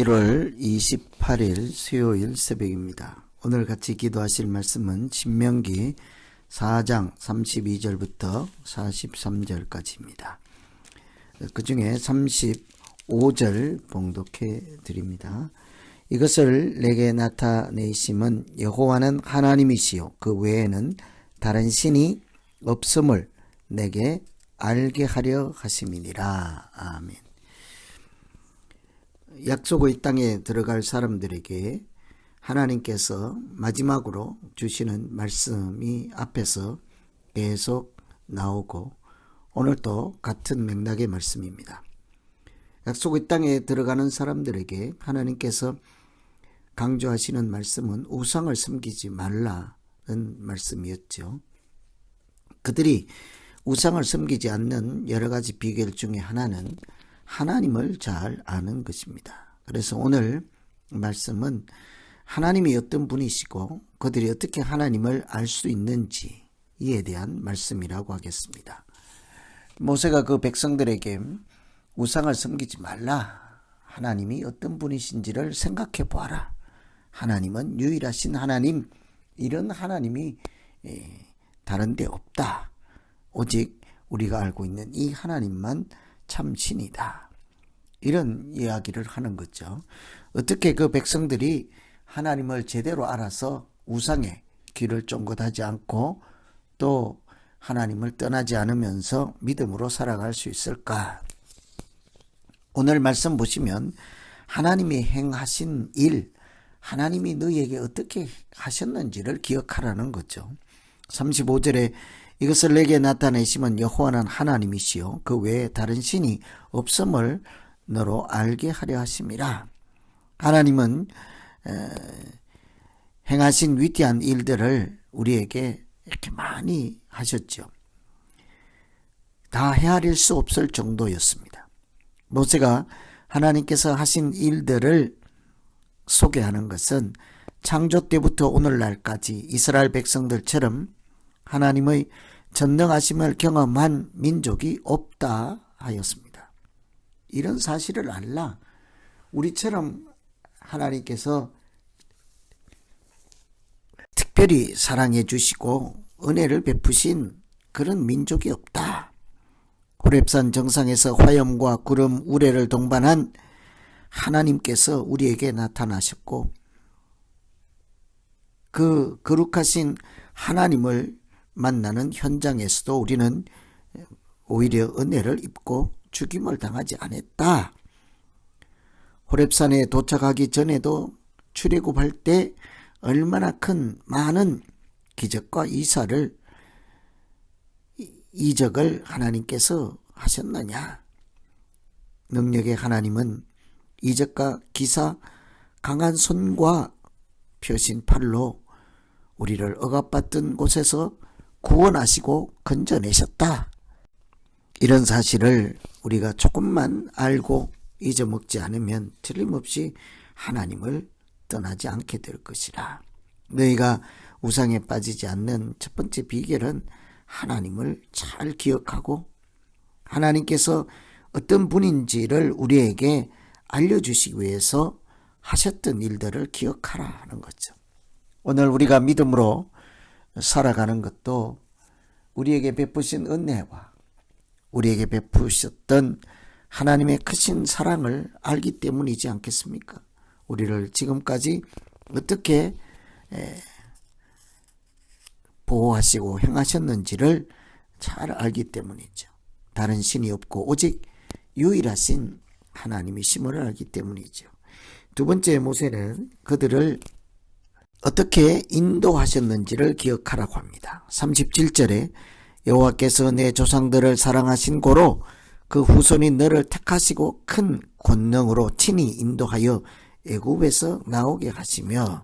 1월 28일 수요일 새벽입니다. 오늘 같이 기도하실 말씀은 신명기 4장 32절부터 43절까지입니다. 그 중에 35절 봉독해 드립니다. 이것을 내게 나타내심은 여호와는 하나님이시요 그 외에는 다른 신이 없음을 내게 알게 하려 하심이니라. 아멘. 약속의 땅에 들어갈 사람들에게 하나님께서 마지막으로 주시는 말씀이 앞에서 계속 나오고 오늘도 같은 맥락의 말씀입니다. 약속의 땅에 들어가는 사람들에게 하나님께서 강조하시는 말씀은 우상을 섬기지 말라는 말씀이었죠. 그들이 우상을 섬기지 않는 여러 가지 비결 중에 하나는 하나님을 잘 아는 것입니다. 그래서 오늘 말씀은 하나님이 어떤 분이시고 그들이 어떻게 하나님을 알 수 있는지에 대한 말씀이라고 하겠습니다. 모세가 그 백성들에게 우상을 섬기지 말라. 하나님이 어떤 분이신지를 생각해 보아라. 하나님은 유일하신 하나님, 이런 하나님이 다른 데 없다. 오직 우리가 알고 있는 이 하나님만 참 신이다. 이런 이야기를 하는 거죠. 어떻게 그 백성들이 하나님을 제대로 알아서 우상에 귀를 쫑긋하지 않고 또 하나님을 떠나지 않으면서 믿음으로 살아갈 수 있을까? 오늘 말씀 보시면 하나님이 행하신 일, 하나님이 너희에게 어떻게 하셨는지를 기억하라는 거죠. 35절에 이것을 내게 나타내시면 여호와는 하나님이시요 그 외에 다른 신이 없음을 너로 알게 하려 하심이라. 하나님은 행하신 위대한 일들을 우리에게 이렇게 많이 하셨죠. 다 헤아릴 수 없을 정도였습니다. 모세가 하나님께서 하신 일들을 소개하는 것은 창조 때부터 오늘날까지 이스라엘 백성들처럼 하나님의 전능하심을 경험한 민족이 없다 하였습니다. 이런 사실을 알라 우리처럼 하나님께서 특별히 사랑해 주시고 은혜를 베푸신 그런 민족이 없다. 호랩산 정상에서 화염과 구름 우레를 동반한 하나님께서 우리에게 나타나셨고 그 거룩하신 하나님을 만나는 현장에서도 우리는 오히려 은혜를 입고 죽임을 당하지 않았다. 호랩산에 도착하기 전에도 출애굽할 때 얼마나 큰 많은 기적과 이사를 이적을 하나님께서 하셨느냐? 능력의 하나님은 이적과 기사, 강한 손과 표신 팔로 우리를 억압받던 곳에서 구원하시고 건져내셨다. 이런 사실을 우리가 조금만 알고 잊어먹지 않으면 틀림없이 하나님을 떠나지 않게 될 것이라. 너희가 우상에 빠지지 않는 첫 번째 비결은 하나님을 잘 기억하고 하나님께서 어떤 분인지를 우리에게 알려주시기 위해서 하셨던 일들을 기억하라 하는 거죠. 오늘 우리가 믿음으로 살아가는 것도 우리에게 베푸신 은혜와 우리에게 베푸셨던 하나님의 크신 사랑을 알기 때문이지 않겠습니까? 우리를 지금까지 어떻게 보호하시고 행하셨는지를 잘 알기 때문이죠. 다른 신이 없고 오직 유일하신 하나님이 심을 알기 때문이죠. 두 번째 모세는 그들을 어떻게 인도하셨는지를 기억하라고 합니다. 37절에 여호와께서 내 조상들을 사랑하신 고로 그 후손이 너를 택하시고 큰 권능으로 친히 인도하여 애굽에서 나오게 하시며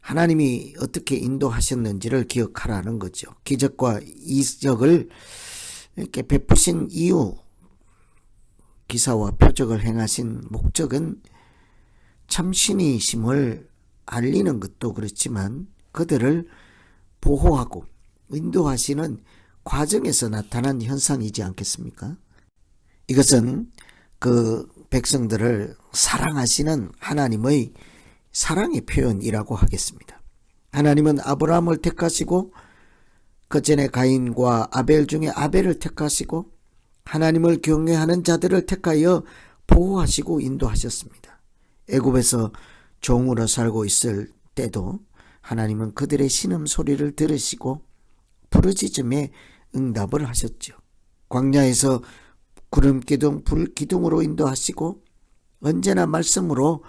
하나님이 어떻게 인도하셨는지를 기억하라는 거죠. 기적과 이적을 이렇게 베푸신 이유, 기사와 표적을 행하신 목적은 참신이심을 알리는 것도 그렇지만 그들을 보호하고 인도하시는 과정에서 나타난 현상이지 않겠습니까? 이것은 그 백성들을 사랑하시는 하나님의 사랑의 표현이라고 하겠습니다. 하나님은 아브라함을 택하시고 그 전에 가인과 아벨 중에 아벨을 택하시고 하나님을 경외하는 자들을 택하여 보호하시고 인도하셨습니다. 애굽에서 종으로 살고 있을 때도 하나님은 그들의 신음 소리를 들으시고 부르짖음에 응답을 하셨죠. 광야에서 구름 기둥, 불 기둥으로 인도하시고 언제나 말씀으로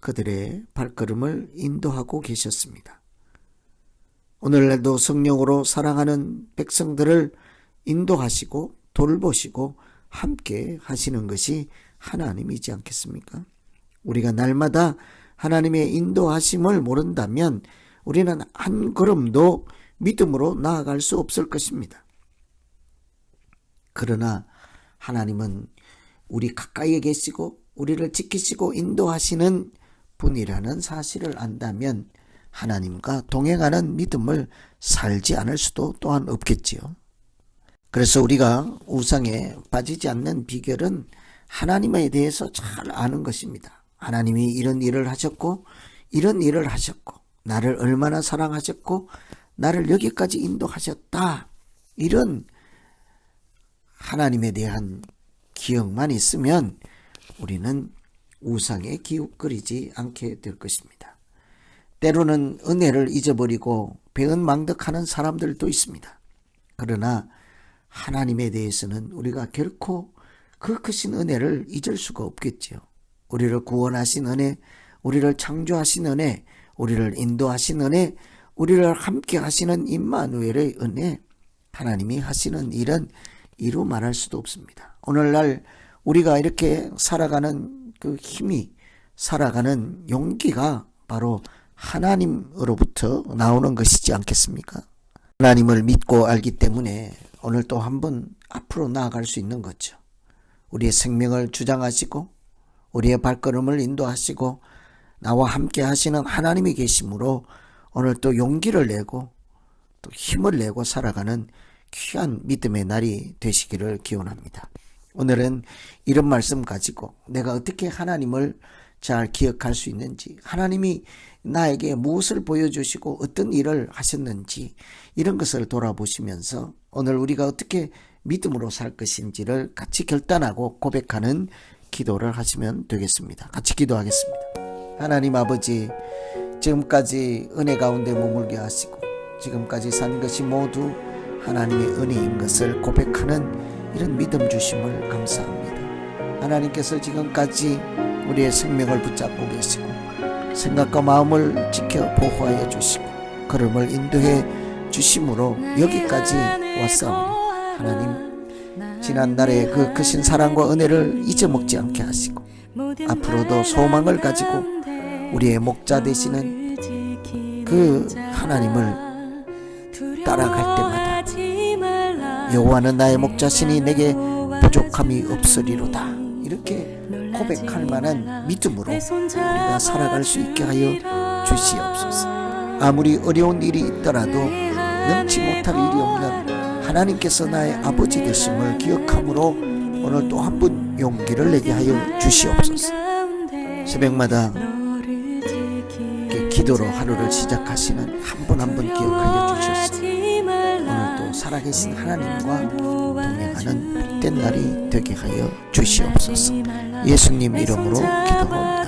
그들의 발걸음을 인도하고 계셨습니다. 오늘날도 성령으로 사랑하는 백성들을 인도하시고 돌보시고 함께 하시는 것이 하나님이지 않겠습니까? 우리가 날마다 하나님의 인도하심을 모른다면 우리는 한 걸음도 믿음으로 나아갈 수 없을 것입니다. 그러나 하나님은 우리 가까이에 계시고 우리를 지키시고 인도하시는 분이라는 사실을 안다면 하나님과 동행하는 믿음을 살지 않을 수도 또한 없겠지요. 그래서 우리가 우상에 빠지지 않는 비결은 하나님에 대해서 잘 아는 것입니다. 하나님이 이런 일을 하셨고, 이런 일을 하셨고, 나를 얼마나 사랑하셨고, 나를 여기까지 인도하셨다. 이런 하나님에 대한 기억만 있으면 우리는 우상에 기웃거리지 않게 될 것입니다. 때로는 은혜를 잊어버리고 배은망덕하는 사람들도 있습니다. 그러나 하나님에 대해서는 우리가 결코 그 크신 은혜를 잊을 수가 없겠지요. 우리를 구원하신 은혜, 우리를 창조하신 은혜, 우리를 인도하신 은혜, 우리를 함께 하시는 임마누엘의 은혜, 하나님이 하시는 일은 이루 말할 수도 없습니다. 오늘날 우리가 이렇게 살아가는 그 힘이 살아가는 용기가 바로 하나님으로부터 나오는 것이지 않겠습니까? 하나님을 믿고 알기 때문에 오늘 또 한 번 앞으로 나아갈 수 있는 거죠. 우리의 생명을 주장하시고 우리의 발걸음을 인도하시고 나와 함께 하시는 하나님이 계심으로 오늘 또 용기를 내고 또 힘을 내고 살아가는 귀한 믿음의 날이 되시기를 기원합니다. 오늘은 이런 말씀 가지고 내가 어떻게 하나님을 잘 기억할 수 있는지, 하나님이 나에게 무엇을 보여주시고 어떤 일을 하셨는지 이런 것을 돌아보시면서 오늘 우리가 어떻게 믿음으로 살 것인지를 같이 결단하고 고백하는 기도를 하시면 되겠습니다. 같이 기도하겠습니다. 하나님 아버지, 지금까지 은혜 가운데 머물게 하시고 지금까지 산 것이 모두 하나님의 은혜인 것을 고백하는 이런 믿음 주심을 감사합니다. 하나님께서 지금까지 우리의 생명을 붙잡고 계시고 생각과 마음을 지켜 보호하여 주시고 걸음을 인도해 주심으로 여기까지 왔사오니 하나님 지난날의 그 크신 사랑과 은혜를 잊어먹지 않게 하시고 앞으로도 소망을 가지고 우리의 목자 되시는 그 하나님을 따라갈 때마다 여호와는 나의 목자시니 내게 부족함이 없으리로다. 이렇게 고백할 만한 믿음으로 우리가 살아갈 수 있게 하여 주시옵소서. 아무리 어려운 일이 있더라도 능치 못할 일이 없는 하나님께서 나의 아버지 되심을 기억함으로 오늘 또한번 용기를 내게 하여 주시옵소서. 새벽마다 기도로 하루를 시작하시는 한 분 한 분 기억하여 주셔서. 오늘 또 살아계신 하나님과 동행하는 복된 날이 되게 하여 주시옵소서. 예수님 이름으로 기도합니다.